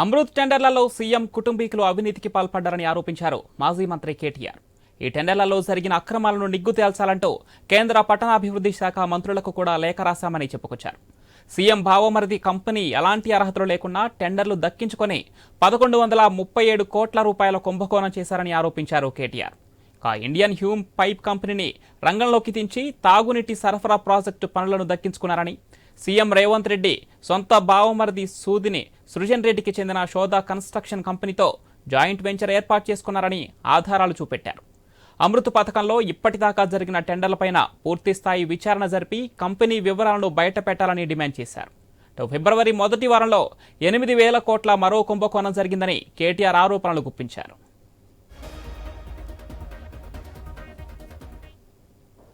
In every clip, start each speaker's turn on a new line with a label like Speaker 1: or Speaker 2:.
Speaker 1: Amrit టెండర్లలో CM కుటుంబీకులు అవినీతికి పాల్పడ్డారని ఆరోపించారు మాజీ మంత్రి కేటీఆర్. ఈ టెండర్లలో జరిగిన అక్రమాలను నిగ్గు తేల్చాలంటూ కేంద్ర పట్టణాభివృద్ధి శాఖ మంత్రులకు కూడా లేఖ రాశామని చెప్పుకొచ్చారు. సీఎం భావమరిది కంపెనీ ఎలాంటి అర్హతలు లేకున్నా టెండర్లు దక్కించుకొని పదకొండు వందల ముప్పై ఏడు కోట్ల రూపాయల కుంభకోణం చేశారని ఆరోపించారు కేటీఆర్. ఆ ఇండియన్ హ్యూమ్ పైప్ కంపెనీని రంగంలోకి దించి తాగునీటి సరఫరా ప్రాజెక్టు పనులను దక్కించుకున్నారని సీఎం రేవంత్ రెడ్డి సొంత బావమరిది సూదిని సృజన్ రెడ్డికి చెందిన శోధ కన్స్ట్రక్షన్ కంపెనీతో జాయింట్ వెంచర్ ఏర్పాటు చేసుకున్నారని ఆధారాలు చూపెట్టారు. అమృత్ పథకంలో ఇప్పటిదాకా జరిగిన టెండర్లపైన పూర్తిస్థాయి విచారణ జరిపి కంపెనీ వివరాలను బయటపెట్టాలని డిమాండ్ చేశారు. ఫిబ్రవరి మొదటి వారంలో ఎనిమిది వేల కోట్ల మరో కుంభకోణం జరిగిందని కేటీఆర్ ఆరోపణలు గుప్పించారు.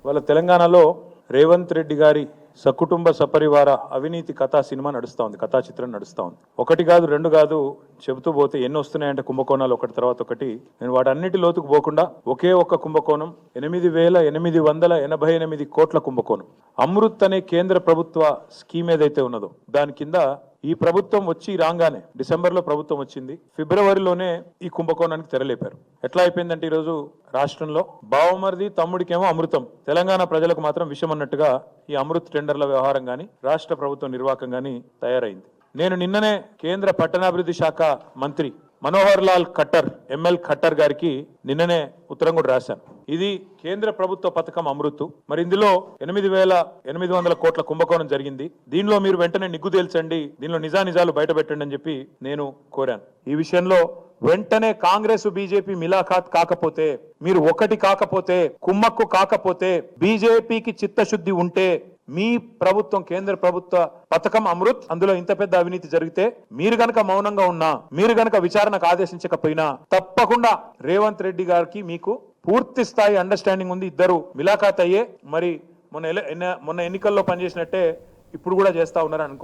Speaker 2: వాళ్ళ తెలంగాణలో రేవంత్ రెడ్డి గారి సకుటుంబ సపరివార అవినీతి కథా సినిమా నడుస్తూ ఉంది కథా చిత్రం నడుస్తూ ఉంది. ఒకటి కాదు రెండు కాదు చెబుతూ పోతే ఎన్ని వస్తున్నాయంటే కుంభకోణాలు ఒకటి తర్వాత ఒకటి. నేను వాటన్నిటి లోతుకు పోకుండా ఒకే ఒక్క కుంభకోణం ఎనిమిది వేల ఎనిమిది వందల ఎనభై ఎనిమిది కోట్ల కుంభకోణం. అమృత్ అనే కేంద్ర ప్రభుత్వ స్కీమ్ ఏదైతే ఉన్నదో దాని కింద ఈ ప్రభుత్వం వచ్చి రాగానే డిసెంబర్లో ప్రభుత్వం వచ్చింది. ఫిబ్రవరిలోనే ఈ కుంభకోణానికి తెరలేపారు. ఎట్లా అయిపోయిందంటే ఈరోజు రాష్ట్రంలో బావమరిది తమ్ముడికేమో అమృతం. తెలంగాణ ప్రజలకు మాత్రం విషయం అన్నట్టుగా ఈ అమృత్ టెండర్ల వ్యవహారం గాని రాష్ట్ర ప్రభుత్వ నిర్వాహకం గాని తయారైంది. నేను నిన్ననే కేంద్ర పట్టణాభివృద్ధి శాఖ మంత్రి మనోహర్ లాల్ ఖట్టర్ ఎంఎల్ ఖట్టర్ గారికి నిన్ననే ఉత్తరం కూడా రాశాను. ఇది కేంద్ర ప్రభుత్వ పథకం అమృత్. మరి ఇందులో ఎనిమిది వేల ఎనిమిది వందల కోట్ల కుంభకోణం జరిగింది. దీనిలో మీరు వెంటనే నిగ్గు తేల్చండి దీనిలో నిజానిజాలు బయట పెట్టండి అని చెప్పి నేను కోరాను. ఈ విషయంలో వెంటనే కాంగ్రెస్ బీజేపీ మిలాఖాత్ కాకపోతే మీరు ఒకటి కాకపోతే కుమ్మక్కు కాకపోతే బీజేపీకి చిత్తశుద్ధి ఉంటే మీ ప్రభుత్వం కేంద్ర ప్రభుత్వ పథకం అమృత్ అందులో ఇంత పెద్ద అవినీతి జరిగితే మీరు గనక మౌనంగా ఉన్నా మీరు గనక విచారణకు ఆదేశించకపోయినా తప్పకుండా రేవంత్ రెడ్డి గారికి మీకు పూర్తి స్థాయి అండర్స్టాండింగ్ ఉంది. ఇద్దరు మిలాఖాత్ అయ్యే మరి మొన్న మొన్న ఎన్నికల్లో పనిచేసినట్టే ఇప్పుడు కూడా చేస్తా ఉన్నారని అనుకో